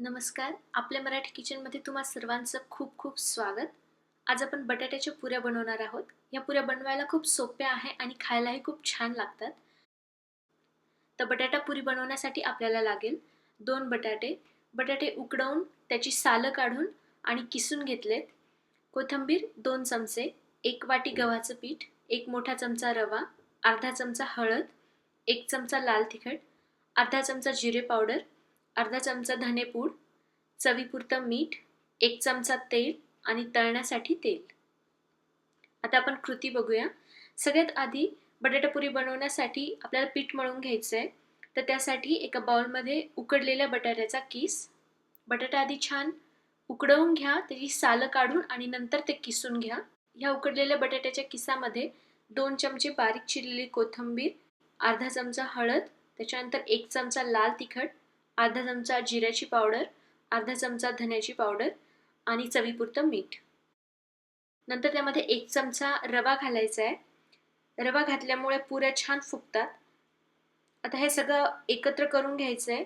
नमस्कार. आपल्या मराठी किचनमध्ये तुम्हा सर्वांचं खूप खूप स्वागत. आज आपण बटाट्याच्या पुऱ्या बनवणार आहोत. या पुऱ्या बनवायला खूप सोप्या आहे आणि खायलाही खूप छान लागतात. तर बटाटा पुरी बनवण्यासाठी आपल्याला लागेल दोन बटाटे. बटाटे उकडवून त्याची सालं काढून आणि किसून घेतलेत. कोथिंबीर दोन चमचे एक वाटी गव्हाचं पीठ एक मोठा चमचा रवा अर्धा चमचा हळद एक चमचा लाल तिखट अर्धा चमचा जिरे पावडर अर्धा चमचा धनेपूड चवीपुरतं मीठ एक चमचा तेल आणि तळण्यासाठी तेल. आता आपण कृती बघूया. सगळ्यात आधी बटाटापुरी बनवण्यासाठी आपल्याला पीठ मळून घ्यायचं आहे तर त्यासाठी एका बाउलमध्ये उकडलेल्या बटाट्याचा किस. बटाटा आधी छान उकडवून घ्या त्याची सालं काढून आणि नंतर ते किसून घ्या. ह्या उकडलेल्या बटाट्याच्या किसामध्ये दोन चमचे बारीक चिरलेली कोथिंबीर अर्धा चमचा हळद त्याच्यानंतर एक चमचा लाल तिखट अर्धा चमचा जिऱ्याची पावडर अर्धा चमचा धन्याची पावडर आणि चवीपुरतं मीठ. नंतर त्यामध्ये एक चमचा रवा घालायचा आहे. रवा घातल्यामुळे पुऱ्या छान फुगतात. आता हे सगळं एकत्र करून घ्यायचं आहे.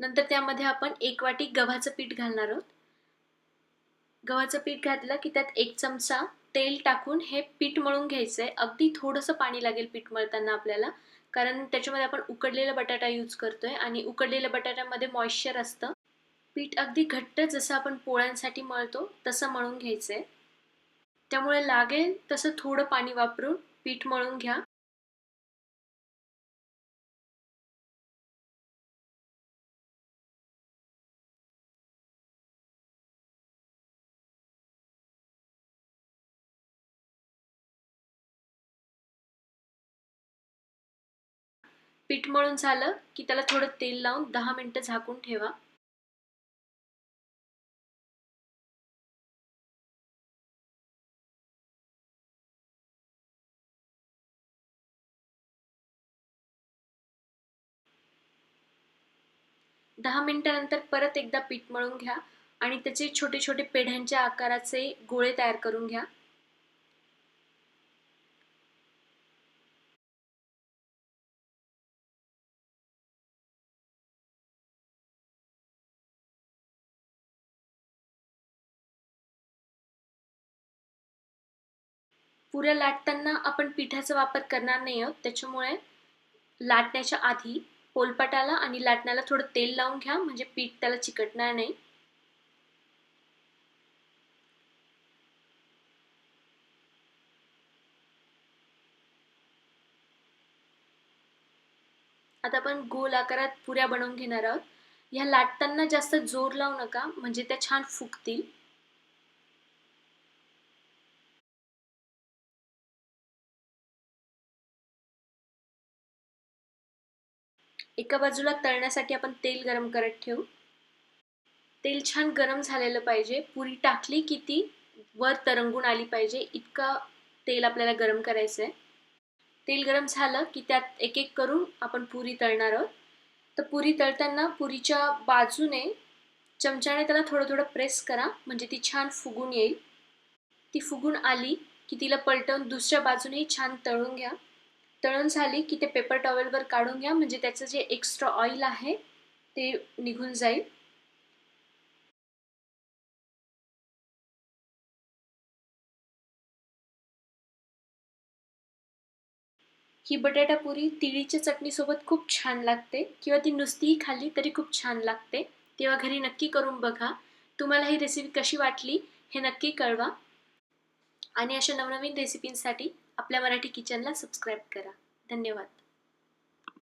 नंतर त्यामध्ये आपण एक वाटी गव्हाचं पीठ घालणार आहोत. गव्हाचं पीठ घातलं की त्यात एक चमचा तेल टाकून हे पीठ मळून घ्यायचं आहे अगदी थोडंसं पाणी लागेल पीठ मळताना आपल्याला. कारण त्याच्यामध्ये आपण उकडलेला बटाटा यूज करतोय आणि उकडलेल्या बटाट्यामध्ये मॉइश्चर असतं. पीठ अगदी घट्ट जसं आपण पोळ्यांसाठी मळतो तसं मळून घ्यायचं आहे त्यामुळे लागेल तसं थोडं पाणी वापरून पीठ मळून घ्या. पीठ मळून झालं की त्याला थोडं तेल लावून दहा मिनटं झाकून ठेवा. दहा मिनिटानंतर परत एकदा पीठ मळून घ्या आणि त्याचे छोटे छोटे पेढ्यांच्या आकाराचे गोळे तयार करून घ्या. पुऱ्या लाटताना आपण पिठाचा वापर करणार नाही आहोत. त्याच्यामुळे लाटण्याच्या आधी पोलपाटाला आणि लाटण्याला थोडं तेल लावून घ्या. म्हणजे पीठ त्याला चिकटणार नाही. आता आपण गोल आकारात पुऱ्या बनवून घेणार आहोत. ह्या लाटताना जास्त जोर लावू नका. म्हणजे त्या छान फुगतील. एका बाजूला तळण्यासाठी आपण तेल गरम करत ठेवू. तेल छान गरम झालेलं पाहिजे. पुरी टाकली की ती वर तरंगून आली पाहिजे. इतका तेल आपल्याला गरम करायचं आहे तेल गरम झालं की त्यात एक एक करून आपण पुरी तळणार आहोत. तर पुरी तळताना पुरीच्या बाजूने चमच्याने त्याला थोडं थोडं प्रेस करा. म्हणजे ती छान फुगून येईल. ती फुगून आली की तिला पलटवून दुसऱ्या बाजूनेही छान तळून घ्या. तळून झाली की ते पेपर टॉवेलवर काढून घ्या. म्हणजे त्याचं जे एक्स्ट्रा ऑइल आहे ते निघून जाईल. ही बटाटा पुरी तिळीच्या चटणीसोबत खूप छान लागते. किंवा ती नुसतीही खाल्ली तरी खूप छान लागते. तेव्हा घरी नक्की करून बघा. तुम्हाला ही रेसिपी कशी वाटली हे नक्की कळवा. आणि अशा नवनवीन रेसिपींसाठी आपल्या मराठी किचनला सबस्क्राईब करा. धन्यवाद.